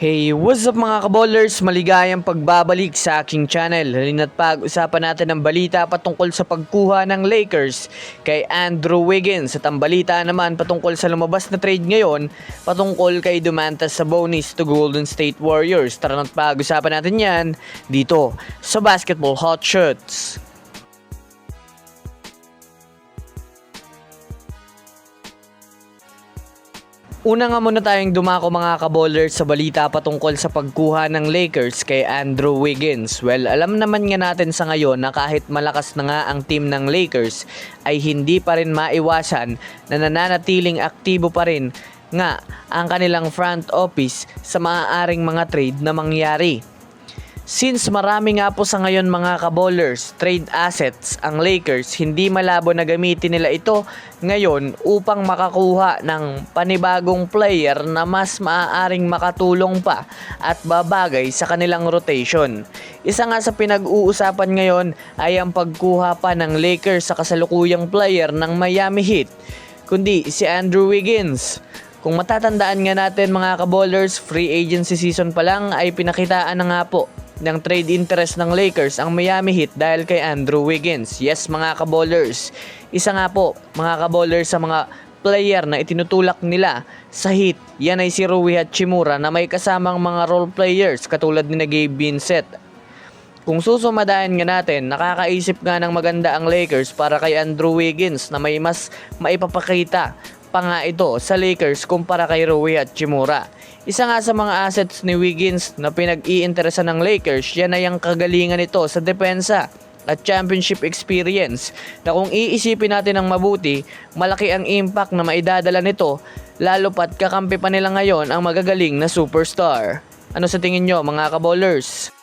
Hey, what's up mga kaballers? Maligayang pagbabalik sa aking channel. Halina't pag-usapan natin ang balita patungkol sa pagkuha ng Lakers kay Andrew Wiggins. At ang balita naman patungkol sa lumabas na trade ngayon patungkol kay Dumantas Sabonis to Golden State Warriors. Tara na't pag-usapan natin yan dito sa Basketball Hot Shots. Una nga muna tayong dumako mga kaballers sa balita patungkol sa pagkuha ng Lakers kay Andrew Wiggins. Well, alam naman nga natin sa ngayon na kahit malakas na nga ang team ng Lakers ay hindi pa rin maiwasan na nananatiling aktibo pa rin nga ang kanilang front office sa maaaring mga trade na mangyari. Since marami nga po sa ngayon mga kaballers, trade assets ang Lakers, hindi malabo na gamitin nila ito ngayon upang makakuha ng panibagong player na mas maaaring makatulong pa at babagay sa kanilang rotation. Isa nga sa pinag-uusapan ngayon ay ang pagkuha pa ng Lakers sa kasalukuyang player ng Miami Heat, kundi si Andrew Wiggins. Kung matatandaan nga natin mga kaballers, free agency season pa lang ay pinakitaan na nga po ng trade interest ng Lakers ang Miami Heat dahil kay Andrew Wiggins. Yes mga kaballers, isa nga po mga kaballers sa mga player na itinutulak nila sa Heat. Yan ay si Rui Hachimura na may kasamang mga role players katulad ni Gabe Vincent kung susumadayan nga natin, nakakaisip nga ng maganda ang Lakers para kay Andrew Wiggins na may mas maipapakita pa nga ito sa Lakers kumpara kay Rui at Chimura. Isa nga sa mga assets ni Wiggins na pinag-iinteresan ng Lakers, yan ay ang kagalingan nito sa depensa at championship experience na kung iisipin natin ng mabuti, malaki ang impact na maidadala nito lalo pat kakampi pa nila ngayon ang magagaling na superstar. Ano sa tingin nyo mga kaballers?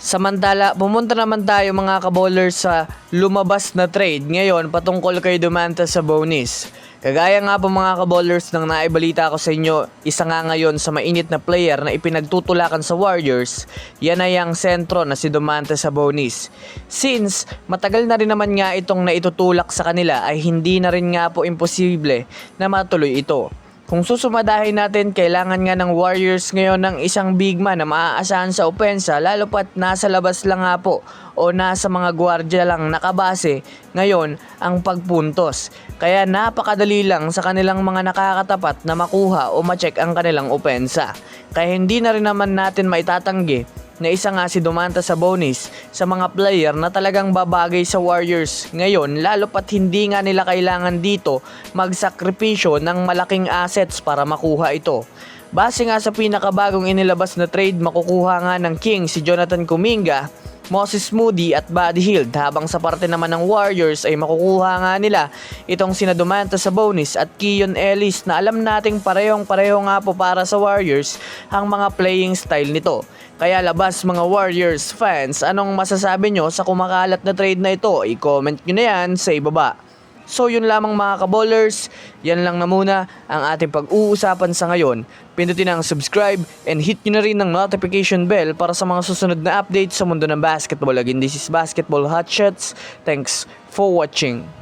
Samantala, pumunta naman tayo mga kaballers sa lumabas na trade ngayon patungkol kay Dumantas Sabonis. Kagaya nga po mga kaballers ng naibalita ko sa inyo, isa nga ngayon sa mainit na player na ipinagtutulakan sa Warriors, yan ay ang sentro na si Domantas Sabonis. Since matagal na rin naman nga itong naitutulak sa kanila ay hindi na rin nga po imposible na matuloy ito. Kung susumadahin natin, kailangan nga ng Warriors ngayon ng isang big man na maaasahan sa opensa lalo pat nasa labas lang nga po o nasa mga gwardya lang nakabase ngayon ang pagpuntos. Kaya napakadali lang sa kanilang mga nakakatapat na makuha o ma-check ang kanilang opensa. Kaya hindi na rin naman natin maitatanggi na isa nga si Dumanta sa bonus sa mga player na talagang babagay sa Warriors ngayon lalo pat hindi nga nila kailangan dito magsakripisyo ng malaking assets para makuha ito. Base nga sa pinakabagong inilabas na trade makukuha nga ng King si Jonathan Kuminga Moses Moody at Buddy Hield habang sa parte naman ng Warriors ay makukuha nga nila itong sina Dumanta sa bonus at Keon Ellis na alam nating parehong pareho nga po para sa Warriors ang mga playing style nito. Kaya labas mga Warriors fans, anong masasabi nyo sa kumakalat na trade na ito? I-comment nyo na yan sa ibaba. So yun lamang mga kaballers, yan lang na muna ang ating pag-uusapan sa ngayon. Pindutin ang subscribe and hit nyo na rin ng notification bell para sa mga susunod na updates sa mundo ng basketball. Again, this is Basketball Hot Shots. Thanks for watching.